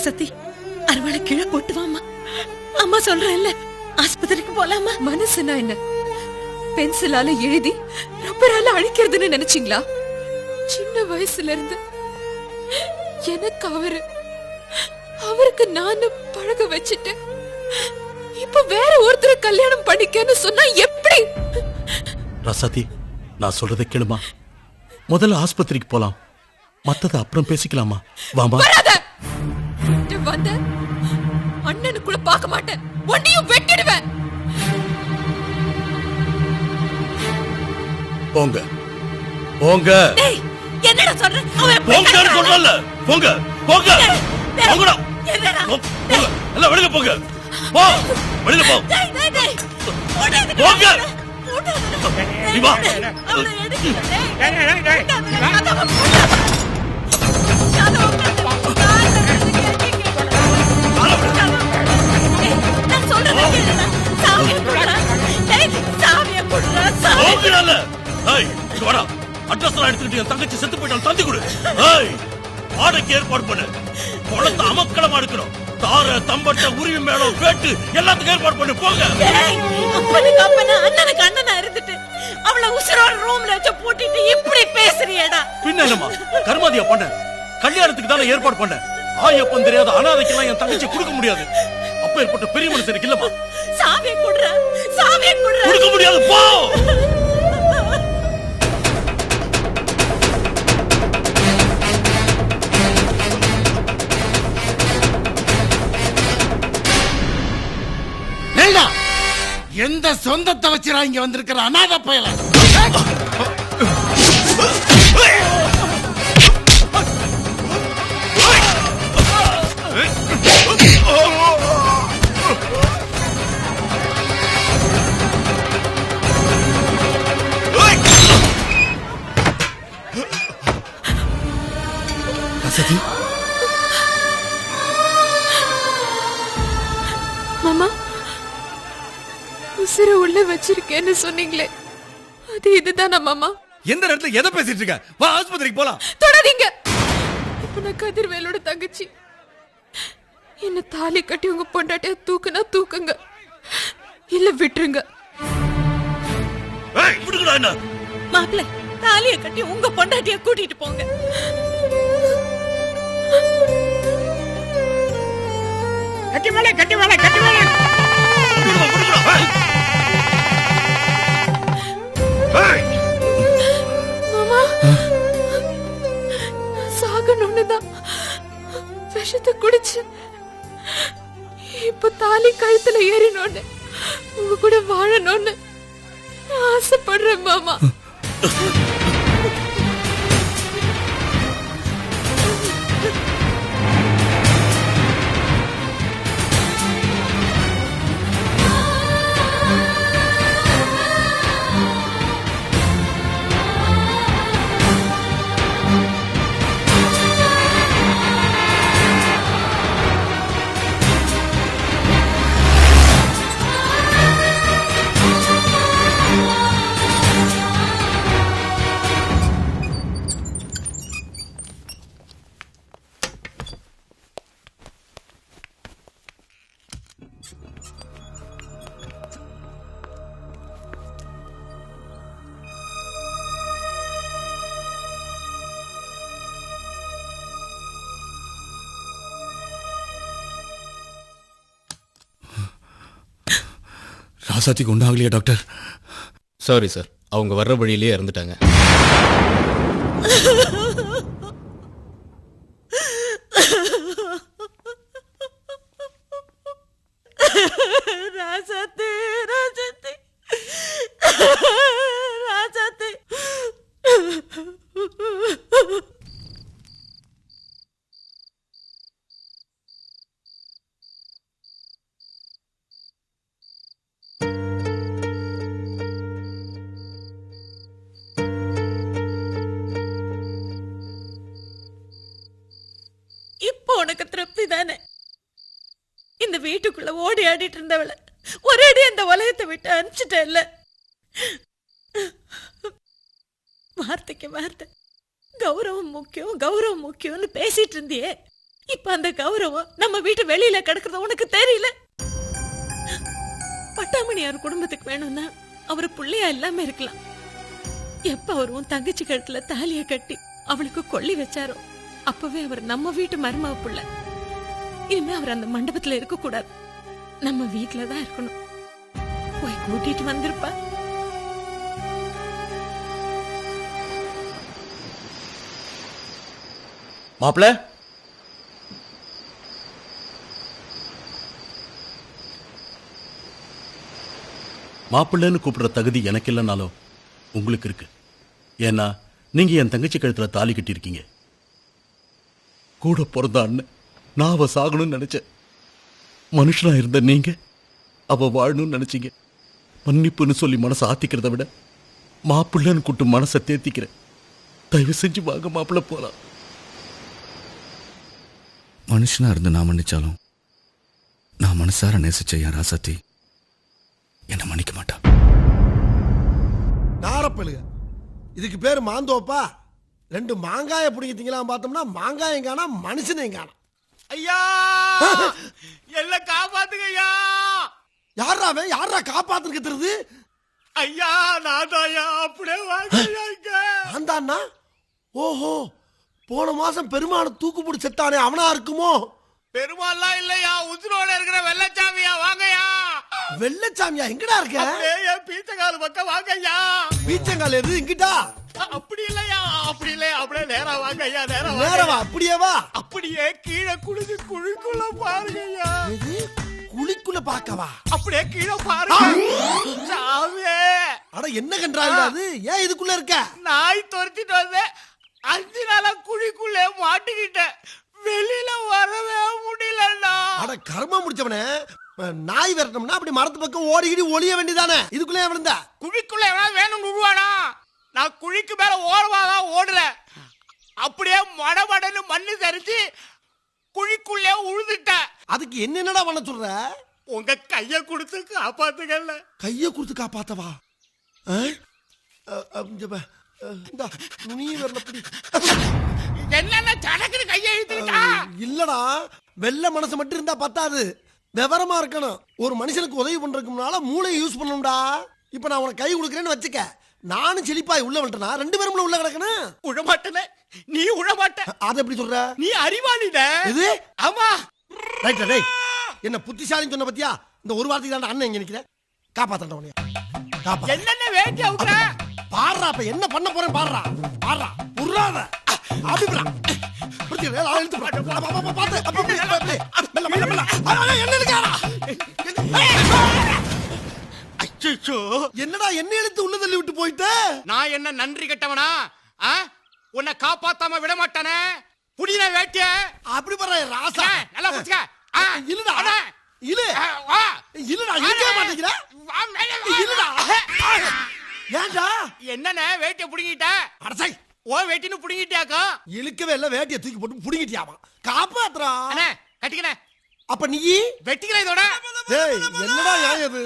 ராசத்தி அறுவாளை கீழே போட்டு வாமா அம்மா சொல்றேன்ல ஆஸ்பத்திரிக்கு போலாமா? மனசுனா என்ன? பென்சிலால எழுதி ரப்பரால அழிக்கிறதுன்னு நினைச்சீங்களா? சின்ன வயசுல இருந்து எனக்கு அவரு அவருக்கு நானு பழக வச்சுட்டு இப்ப வேற ஒருத்தரை கல்யாணம் பண்ணிக்கன்னு சொன்னா எப்படி? ரசாதி நான் சொல்றதை கேளுமா? முதல்ல ஆஸ்பத்திரிக்கு போலாம். மத்தத அப்புறம் பேசிக்கலாமா? வாமா. வராத! வந்த அண்ணனு கூட பார்க்க மாட்டேன். ஒன்னையும் வெட்டிடுவேன். போங்க. போங்க. டேய் என்னடா சொல்ற? அவன் போங்கன்னு? சொல்றல போங்க. போங்க. போங்கடா. என்னடா போ- போங்க. எல்லாம் வெளியில போங்க. போ. வெளியில போ. டேய் டேய் டேய். ஓடாதடா. போங்க. நீ வா. என் தங்கச்சி செத்து போயிட்டான் தந்தி கொடு. வாடகைக்கு ஏற்பாடு பண்ணு. குளத்தை அமக்களமா எடுக்கணும். தார தம்பட்ட உரிமை மேடம் வேட்டு எல்லாத்துக்கும் ஏற்பாடு பண்ணு. போங்க. டேய், அப்பனுக்கு அப்பனா, அண்ணனுக்கு அண்ணனா இருந்துட்டு அவளை உசுரோட ரூம்ல வச்சு பூட்டிட்டு இப்படி பேசுறியேடா. பின்ன என்னம்மா? கர்மாதியா பண்ண? கல்யாணத்துக்கு தானே ஏற்பாடு பண்ண? ஆயப்பன் தெரியாத அனாதைக்கெல்லாம் என் தங்கச்சி கொடுக்க முடியாது. அப்ப ஏற்பட்ட பெரிய மனுஷனுக்கு இல்லம்மா. சாவியை குடுறா சாவியை குடுறா. கொடுக்க முடியாது போ! எந்த சொந்தத்தை வச்சுடா இங்க வந்திருக்கிற அநாத பயல Oh! வச்சிருக்கேன்னு சொன்னீங்களே. அது இதுதானா மாமா? எந்த நேரத்துல எதை பேசிட்டு இருக்க? வா ஆஸ்பத்திரிக்கு போலாம். தொடாதீங்க. இப்ப நான் கதிர்வேலோட தங்கச்சி. என்ன தாலி கட்டி உங்க பொண்டாட்டிய தூக்குனா தூக்குங்க. இல்ல விட்டுருங்க. மாப்பிள்ள தாலிய கட்டி உங்க பொண்டாட்டிய கூட்டிட்டு போங்க. கட்டி மேலே கட்டி மேலே கட்டி மேலே. மாமா சாகணும்னு தான் விஷத்தை குடிச்சு இப்ப தாலி கழுத்துல ஏறினோன்னு உங்க கூட வாழணும்னு ஆசைப்படுறேன் மாமா. ராசாத்திக்கு ஒன்றும் ஆகலையா டாக்டர்? சாரி சார் அவங்க வர்ற வழியிலேயே இறந்துட்டாங்க. ராசாத்தி! வீட்டுக்குள்ள ஓடி ஆடிட்டு இருந்தவள. ஒரே அந்த உலகத்தை விட்டு அனுப்பிச்சிட்டேன்ல வார்த்தைக்கு வார்த்தை. கௌரவம் முக்கியம் கௌரவம் முக்கியம்னு பேசிட்டு இருந்தியே. இப்ப அந்த கௌரவம் நம்ம வீட்டு வெளியில கிடக்குறது உனக்கு தெரியல? பட்டாமணியார் குடும்பத்துக்கு வேணும்னா அவர் பிள்ளையா இல்லாம இருக்கலாம். எப்ப அவர் உன் தங்கச்சி கழுத்துல தாலிய கட்டி அவளுக்கு கொள்ளி வச்சாரோ அப்பவே அவர் நம்ம வீட்டு மருமக பிள்ளை. இனிமே அவர் அந்த மண்டபத்துல இருக்க கூடாது நம்ம வீட்டுலதான் இருக்கணும். போய் கூட்டிட்டு வந்திருப்பா. மாப்பிள்ள? மாப்பிள்ளன்னு கூப்பிடுற தகுதி எனக்கு இல்லைனாலும் உங்களுக்கு இருக்கு. ஏன்னா நீங்க என் தங்கச்சி கழுத்துல தாலி கட்டியிருக்கீங்க. கூட பிறந்த அண்ணன். நான் அவ சாகணும்னு நினைச்சேன். மனுஷனா இருந்த நீங்க அவ வாழணும்னு நினைச்சீங்க. மன்னிப்புன்னு சொல்லி மனசை ஆத்திக்கிறத விட மாப்பிள்ளைன்னு கூட்டு மனசை தேத்திக்கிறேன். தயவு செஞ்சு வாங்க மாப்பிள்ளை போலாம். மனுஷனா இருந்து நான் மன்னிச்சாலும் நான் மனசார நேசிச்ச என் ராசாத்தி என்ன மன்னிக்க மாட்டா. நாரப்பழுக இதுக்கு பேர் மாந்தோப்பா. ரெண்டு மாங்காய பிடிங்கிட்டீங்களாம் பார்த்தோம்னா மாங்காயம் காணா மனுஷனையும் காணா ஐயா! எல்லாம் காப்பாத்துங்க ஐயா! யாரா அவன்? யாரா காப்பாத்துக்கிறது ஐயா நான் அப்படியே வாங்க இங்க. ஆந்தாண்ணா ஓஹோ! போன மாசம் பெருமான தூக்கு போட்டு செத்தானே அவனா இருக்குமோ? பெருமாள்லாம் இல்லையா? உசுரோட இருக்கிற வெள்ளச்சாமியா? வாங்கய்யா வெள்ளச்சாமியா? எங்கடா இருக்க? பீச்சக்கால் பக்கம் வாங்க ஐயா. பீச்சங்கால் எது? இங்கிட்டா? அப்படி இல்லையா? அப்படி இல்லையா? அப்படியே நேரா வாங்க ஐயா நேரா நேரவா. அப்படியே வா. அப்படியே கீழே குளிச்சு குழிக்குள்ள பாருங்க ஐயா? குழிக்குள்ள பாக்கவா அப்படியே கீழே பாருங்க. சாமியே. அட என்ன கன்றாங்க அது? ஏன் இதுக்குள்ள இருக்க? நாய் துரத்திட்டு வந்தேன் அஞ்சு நாளா குழிக்குள்ளே மாட்டிக்கிட்டேன் வெளியில வரவே முடியலண்ணா. அட கர்மம் முடிச்சவனே. நாய் விரட்டோம்னா அப்படி மரத்து பக்கம் ஓடிக்கிடி ஒளிய வேண்டியதானே இதுக்குள்ளே விழுந்த? குழிக்குள்ள எவனா வேணும் விடுவானா நான் குழிக்கு மேல ஓரமாக ஓடல. அப்படியே மடமடன்னு மண்ணு சரிச்சு குழிக்குள்ளே உழுதுட்டேன் அதுக்கு என்னென்னடா பண்ண சொல்ற? உங்க கைய கொடுத்து காப்பாத்துக்கல கைய கொடுத்து காப்பாத்தவா? நுனிய விரல பிடி. என்னென்ன சடக்குன்னு கையை இழுத்துக்கிட்டா? இல்லடா. வெள்ள மனசு மட்டும் இருந்தா பத்தாது. விவரமா இருக்கணும். ஒரு மனுஷனுக்கு உதவி பண்றதுக்கு முன்னால மூளையை யூஸ் பண்ணணும்டா. இப்ப நான் உனக்கு கை கொடுக்குறேன்னு வச்சுக்க. நானும் செழிப்பாய் உள்ள வந்துட்டேனா ரெண்டு பேரும் உள்ள கிடக்கணும். உழமாட்டல நீ உழமாட்ட. அதை எப்படி சொல்ற? நீ அறிவாளிட இது? ஆமா. ரைட் ரைட் என்ன புத்திசாலின்னு சொன்ன பத்தியா? இந்த ஒரு வார்த்தைக்கு தான் அண்ணன் இங்க நிக்கிற. காப்பாத்தண்ட உனைய காப்பா. என்னென்ன வேண்டி அவுக்குற பாடுறா அப்ப. என்ன பண்ண போறேன் பாடுறா. பாடுறா. புர்றாத அப்படிங்களா அச்சோ என்னடா என்ன எழுத்து உள்ள தள்ளி விட்டு போயிட்ட? நான் என்ன நன்றி கெட்டவனா? உன்னை காப்பாத்தாம விட மாட்டானே. புடின வேட்டிய. அப்படி பாரு ராசா. ஏய், நல்லா புடிச்சுக்க. இல்லடா. இல்ல. இல்லடா இருக்க மாட்டேங்கிற. இல்லடா ஏன்டா? என்னண்ணே வேட்டிய புடுங்கிட்ட? அடசை ஓ வேட்டின்னு புடுங்கிட்டியாக்கா? இழுக்கவே இல்ல வேட்டியை தூக்கி போட்டு புடுங்கிட்டியாமா? காப்பாத்துறா. அண்ணே கட்டிக்கணே அப்ப நீ? வெட்டிக்கிறேன் இதோட. டேய் என்னடா நியாயம் இது?